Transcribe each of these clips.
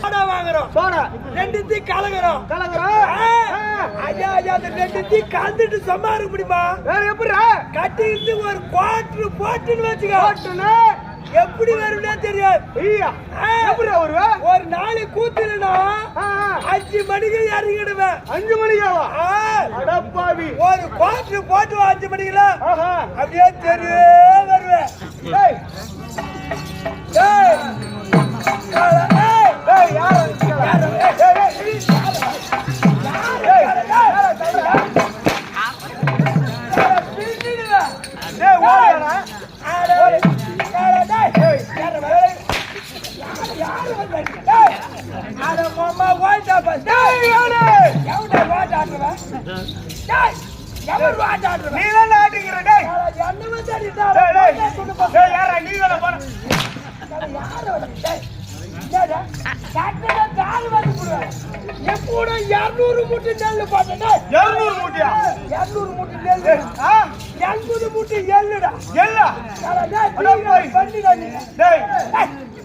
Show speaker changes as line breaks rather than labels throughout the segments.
Soda வாங்குறோம்.
Soda
ரெண்டுத்தையும் கலக்குறோம்.
கலக்குறோம்.
ஆ, ஐயா ஐயா அந்த ரெண்டுத்தையும் கலந்துட்டு சும்மா இருக்க முடியுமா?
வேற எப்படி?
கட்டிட்டு ஒரு குவாட்ரு போட்டுன்னு வச்சுக்கோ.
போட்டுன்னு.
எப்படி வரும்னே தெரியாது. ஒரு நாளைக்கு கூத்துலனா. அஞ்சு மணிக்கு இறங்கிடுவேன்.
அஞ்சு மணிக்காவா? அடப்பாவி.
ஒரு குவாட்ரு போட்டு அஞ்சு மணிக்குல
ஆஹா.
அப்படியே தெருவே வருவேன். எப்போடா 200 மூட்டை நெல் போட்டேன், டேய்.
200 மூட்டையா?
200 மூட்டை நெல்லு. 200 மூட்டை எள்ளுடா.
போய்.
பண்ணிடா நீங்க.
டேய்,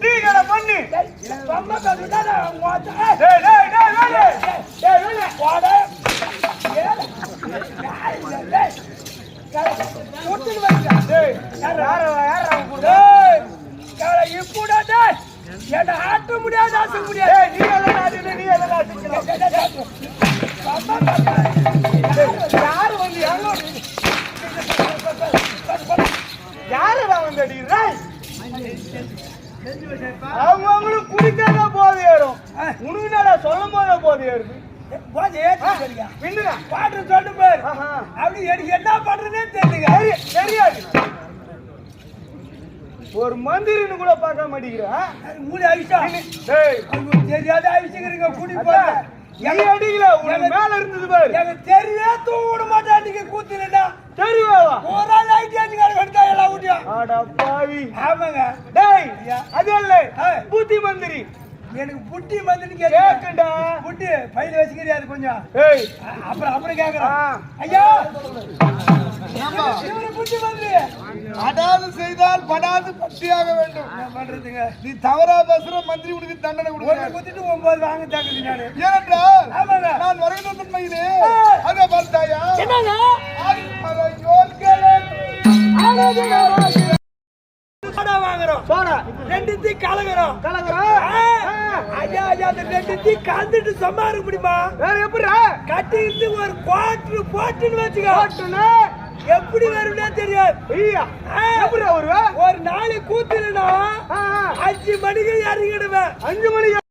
டீ கடை பண்ணு.
ரொம்ப. ஏய்,
டேய், டேய், டேய், டேய், டேய்.
வேலை, வாடா. ஏல. டேய், டேய். யாரா?
யாரா?
டேய், யாரா, இப்படா, டேய். என்னை ஆட்ட முடியாது, ஆட்ட முடியாது.
டேய், நீ எல்லாம் ஆட்டுன, நீ எல்லாம்.
ரொம்ப
அவங்கவங்களுக்கு குடிக்காத போதை ஏறும். உனக்கு என்னடா சொல்லும் போதே போதை ஏறுது
போது.
பின்னுடா
பாட்டு சொல்லு பாரு.
ஆஹா.
அப்படி எனக்கு என்ன பண்றதுனே தெரியல
தெரி- தெரியாது. ஒரு மந்திரின்னு கூட பார்க்க மாட்டேங்கிறா.
மூணு அவிஷம் தெரியாத அவிச்சுக்கிறீங்க குடி போல
நீ அடிக்கல உனக்கு மேல இருந்தது பாரு.
எனக்கு தெரியவே விட மாட்டேன் நீங்க கூத்துலடா
தெரியவா?
ஒரு நாள் லைட்
அட பாவி
ஆமாங்க.
டேய் அது இல்ல. புத்தி மந்திரி.
எனக்கு புட்டி கேட்க
கேக்குண்டா
புட்டி பையில வச்சுக்கிறியா அது கொஞ்சம்?
ஏய்.
அப்புறம் அப்புறம் கேக்குறேன். ஐயா. புட்டி வந்து
அடாது செய்தால் படாது பட்டியாக வேண்டும்.
பண்றதுங்க?
நீ தவறா பேசுற மந்திரி உனக்கு தண்டனை கொடுக்கிறார்.
குத்திட்டு ஒன்பது வாங்க தாக்குது நானு.
ஏனென்றால் நான் வருகின்ற தன்மையிலே
கலக்குறோம்
கலக்குறோம்
ஆ, ஐயா ஐயா அந்த ரெண்டுத்தையும் கலந்துட்டு சும்மா இருக்க முடியுமா?
வேற எப்படி?
கட்டிட்டு ஒரு குவாட்ரு போட்டுன்னு வச்சுக்கோ.
போட்டுன்னு?
எப்படி வரும்னே தெரியாது. ஒரு நாளைக்கு கூத்துலனா. அஞ்சு மணிக்கு இறங்கிடுவேன்.
அஞ்சு மணிக்கு